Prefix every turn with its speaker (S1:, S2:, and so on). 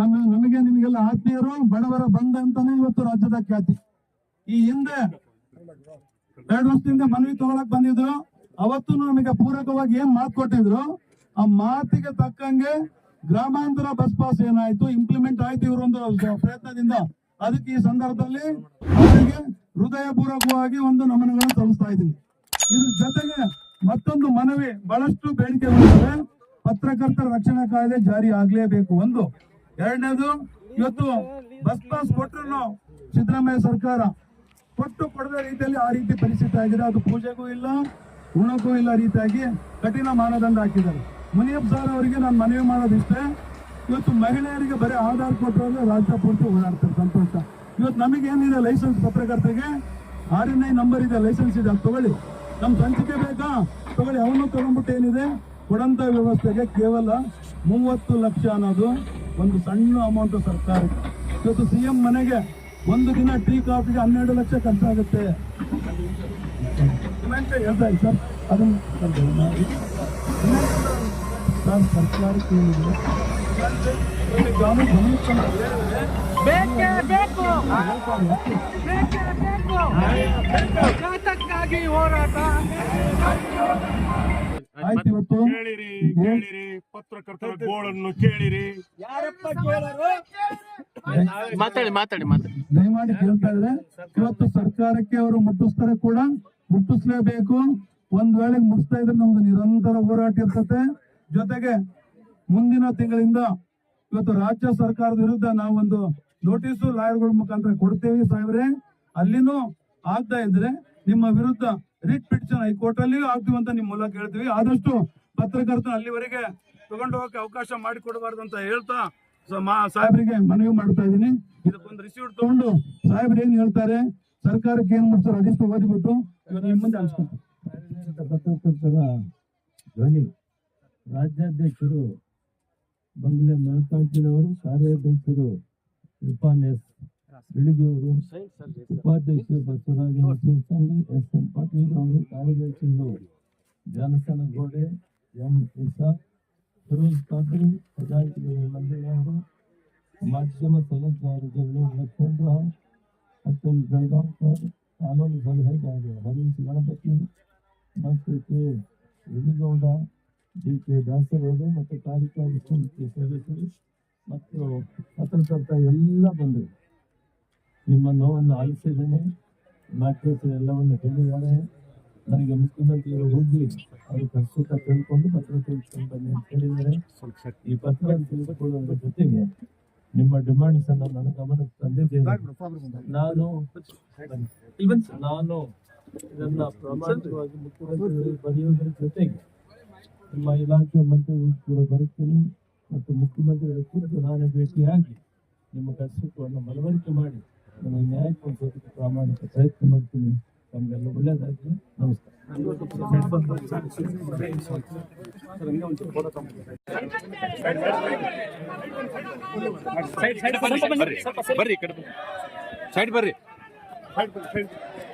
S1: ನಮಗೆ ನಿಮಗೆಲ್ಲ ಆತ್ಮೀಯರು, ಬಡವರ ಬಂದ ಅಂತಾನೆ ಇವತ್ತು ರಾಜ್ಯದ ಖ್ಯಾತಿ. ಈ ಹಿಂದೆ ಎರಡು ವರ್ಷದಿಂದ ಮನವಿ ತಗೊಳಕ್ ಬಂದಿದ್ರು. ಅವತ್ತು ನಮಗೆ ಪೂರಕವಾಗಿ ಏನ್ ಮಾತು ಕೊಟ್ಟಿದ್ರು, ಆ ಮಾತಿಗೆ ತಕ್ಕಂಗೆ ಗ್ರಾಮಾಂತರ ಬಸ್ ಪಾಸ್ ಏನಾಯ್ತು ಇಂಪ್ಲಿಮೆಂಟ್ ಆಯ್ತು ಇವರು ಒಂದು ಪ್ರಯತ್ನದಿಂದ. ಅದಕ್ಕೆ ಈ ಸಂದರ್ಭದಲ್ಲಿ ಅವರಿಗೆ ಹೃದಯ ಪೂರ್ವಕವಾಗಿ ಒಂದು ನಮನಗಳನ್ನು ಸಲ್ಲಿಸ್ತಾ ಇದ್ದೀನಿ. ಇದ್ರ ಜೊತೆಗೆ ಮತ್ತೊಂದು ಮನವಿ, ಬಹಳಷ್ಟು ಬೇಡಿಕೆಗಳಿವೆ ಪತ್ರಕರ್ತರ ರಕ್ಷಣಾ ಕಾಯ್ದೆ ಜಾರಿ ಆಗ್ಲೇಬೇಕು ಒಂದು. ಎರಡನೇದು, ಇವತ್ತು ಬಸ್ ಪಾಸ್ ಕೊಟ್ಟರು ಸಿದ್ದರಾಮಯ್ಯ ಸರ್ಕಾರ ಕೊಟ್ಟು ಕೊಡದ ರೀತಿಯಲ್ಲಿ ಆ ರೀತಿ ಪರಿಸ್ಥಿತಿ ಆಗಿದೆ. ಅದು ಪೂಜೆಗೂ ಇಲ್ಲ ಗುಣಕ್ಕೂ ಇಲ್ಲ ರೀತಿಯಾಗಿ ಕಠಿಣ ಮಾನದಂಡ ಹಾಕಿದ್ದಾರೆ. ಮುನಿಯಪ್ಪ ಸರ್ ಅವರಿಗೆ ನಾನು ಮನವಿ ಮಾಡೋದಿಷ್ಟೇ. ಇವತ್ತು ಮಹಿಳೆಯರಿಗೆ ಬರೀ ಆಧಾರ್ ಕೊಟ್ಟರೆ ರಾಜ್ಯ ಪೂರ್ತಿ ಓಡಾಡ್ತಾರೆ. ಸಂತೋಷ. ಇವತ್ತು ನಮಗೆ ಏನಿದೆ ಲೈಸೆನ್ಸ್ ಪತ್ರಕರ್ತರಿಗೆ? ಆರ್ ಎನ್ ಐ ನಂಬರ್ ಇದೆ, ಲೈಸೆನ್ಸ್ ಇದೆ, ಅದು ತಗೊಳ್ಳಿ. ನಮ್ಮ ಸಂಚಿಕೆ ಬೇಕಾ? ತಗೊಳ್ಳಿ, ಅವನು ತಗೊಂಡ್ಬಿಟ್ಟು ಏನಿದೆ? ಕೊಡಂತ ವ್ಯವಸ್ಥೆಗೆ ಕೇವಲ ಮೂವತ್ತು ಲಕ್ಷ ಅನ್ನೋದು ಒಂದು ಸಣ್ಣ ಅಮೌಂಟ್ ಸರ್ಕಾರಕ್ಕೆ. ಇವತ್ತು ಸಿಎಂ ಮನೆಗೆ ಒಂದು ದಿನ ಟೀ ಕಾಫಿಗೆ ಹನ್ನೆರಡು ಲಕ್ಷ ಖರ್ಚಾಗುತ್ತೆ. ಹೇಳ್ತಾ ಸರ್. ಅದನ್ನು ಸರ್ ಸರ್ಕಾರಕ್ಕೆ ಏನಿದೆ
S2: ಹೋರಾಟ.
S3: ಕೇಳಿರಿ ಕೇಳಿರಿ ಪತ್ರಕರ್ತರ ಗೋಳನ್ನು ಕೇಳಿರಿ.
S2: ಯಾರಪ್ಪ ಕೇಳರು?
S4: ಮಾತಾಡಿ ಮಾತಾಡಿ ಮಾತಾಡಿ.
S1: ದಯಮಾಡಿ ಕೇಳ್ತಾ ಇದ್ರೆ ಇವತ್ತು ಸರ್ಕಾರಕ್ಕೆ ಅವರು ಮುಟ್ಟಿಸ್ತಾರೆ ಕೂಡ ಮುಟ್ಟಿಸ್ಲೇಬೇಕು. ಒಂದ್ ವೇಳೆ ಮುಟ್ಟಿಸ್ತಾ ಇದ್ರೆ ನಮ್ದು ನಿರಂತರ ಹೋರಾಟ ಇರ್ತದೆ. ಜೊತೆಗೆ ಮುಂದಿನ ತಿಂಗಳಿಂದ ಇವತ್ತು ರಾಜ್ಯ ಸರ್ಕಾರದ ವಿರುದ್ಧ ನಾವೊಂದು ನೋಟಿಸು ಲಾಯರ್ಗಳ ಮುಖಾಂತರ ಕೊಡ್ತೇವೆ ಸಾಹೇಬ್ರೆ. ಅಲ್ಲಿನೂ ಆಗ್ತಾ ಇದ್ರೆ ನಿಮ್ಮ ವಿರುದ್ಧ ರಿಟ್ ಪಿಟಿಷನ್ ಹೈಕೋರ್ಟ್ ಅಲ್ಲಿಯೂ ಆಗ್ತೀವಿ ಅಂತ ನಿಮ್ಮ ಮೂಲಕ ಹೇಳ್ತೀವಿ. ಆದಷ್ಟು ಪತ್ರಕರ್ತ ಅಲ್ಲಿವರೆಗೆ ತಗೊಂಡು ಹೋಗಕ್ಕೆ ಅವಕಾಶ ಮಾಡಿಕೊಡಬಾರ್ದು ಅಂತ ಹೇಳ್ತಾ ಸಾಹೇಬರಿಗೆ ಮನವಿ ಮಾಡ್ತಾ ಇದೀನಿ ಇದಕ್ಕೊಂದು ರಿಸೀವ್ಡ್ ತಗೊಂಡು ಸಾಹೇಬ್ರು ಏನ್ ಹೇಳ್ತಾರೆ? ಸರ್ಕಾರಕ್ಕೆ ಏನ್ ಮಾಡ್ತಾರೆ? ಅದಿಷ್ಟು ಓದಿಬಿಟ್ಟು
S5: ಪತ್ರಕರ್ತರ ಧ್ವನಿ. ರಾಜ್ಯಾಧ್ಯಕ್ಷರು ಬಂಗ್ಲೆ ಮಲ್ಲಿಕಾರ್ಜುನವರು ಕಾರ್ಯಾಧ್ಯಕ್ಷರು ಇರ್ಫಾನ್ ಎಸ್ ಬೆಳಿಗ್ಗೆಯವರು ಉಪಾಧ್ಯಕ್ಷರು ಬಸವರಾಜ ಸಂಘಿ ಎಸ್ ಎಂ ಪಾಟೀಲ್ ಅವರು ಕಾರ್ಯದರ್ಶಿಗಳು ಜಾನಸನ ಗೋಡೆ ಎಂ ಇಸಾ ಫಿರೋಜ್ ಖಾದ್ರಿ ಖಜಾಂಚಿಗಳು ಮಂಜಯ್ಯ ಅವರು ಮಾಧ್ಯಮ ಸಲಹೆಗಾರರು ಜಗಳೂರು ಲಕ್ಷ್ಮಣರಾವ್ ಅತುಲ್ ಬೆಳಗಾಂಕರ್ ಕಾನೂನು ಸಲಹೆಗಾರರು ಹರೀಶ್ ಗಣಪತಿ ಮತ್ತು ಕೆ ಯಲಿಗೌಡ ಡಿ ಕೆ ದಾಸರವರು ಮತ್ತು ಕಾರ್ಯಕಾರಿ ಸಮಿತಿ ಸದಸ್ಯರು ಮತ್ತು ಪತ್ರಕರ್ತ ಎಲ್ಲ ಬಂದರು ನಿಮ್ಮ ನೋವನ್ನು ಆಲಿಸಿದ್ದೇನೆ. ಮಾಧ್ಯಮರು ಎಲ್ಲವನ್ನು ಹೇಳಿದ್ದಾರೆ ನನಗೆ ಮುಖ್ಯಮಂತ್ರಿಗಳು ಹೋಗಿ ಅವರು ಪ್ರಸ್ತುತ ತಿಳ್ಕೊಂಡು ಪತ್ರ ಅಂತ ಹೇಳಿದ್ದಾರೆ. ಈ ಪತ್ರ ತಿಳಿದುಕೊಳ್ಳುವುದರ ಜೊತೆಗೆ ನಿಮ್ಮ ಡಿಮಾಂಡ್ಸ್ ಅನ್ನು ನನ್ನ ಗಮನಕ್ಕೆ ತಂದಿದ್ದೇನೆ. ನಾನು ನಾನು ಇದನ್ನ ಪ್ರಾಮಾಣಿಕವಾಗಿ ಮುಖ್ಯಮಂತ್ರಿಗಳು ಬರೆಯುವುದರ ಜೊತೆಗೆ ನಿಮ್ಮ ಇಲಾಖೆ ಮಂತ್ರಿಗಳು ಕೂಡ ಬರುತ್ತೇನೆ ಮತ್ತು ಮುಖ್ಯಮಂತ್ರಿಗಳ ಕೂಡ ನಾನೇ ಭೇಟಿಯಾಗಿ ನಿಮ್ಮ ಕಷ್ಟವನ್ನು ಮನವರಿಕೆ ಮಾಡಿ ನನಗೆ ನ್ಯಾಯ ಸ್ವಲ್ಪ ಪ್ರಾಮಾಣಿಕ ಪ್ರಯತ್ನ ಮಾಡ್ತೀನಿ. ತಮಗೆಲ್ಲ ಒಳ್ಳೆಯದಾಗಲಿ ನಮಸ್ಕಾರ.
S4: ಬರ್ರಿ. ಸೈಡ್ ಬರ್ರಿ.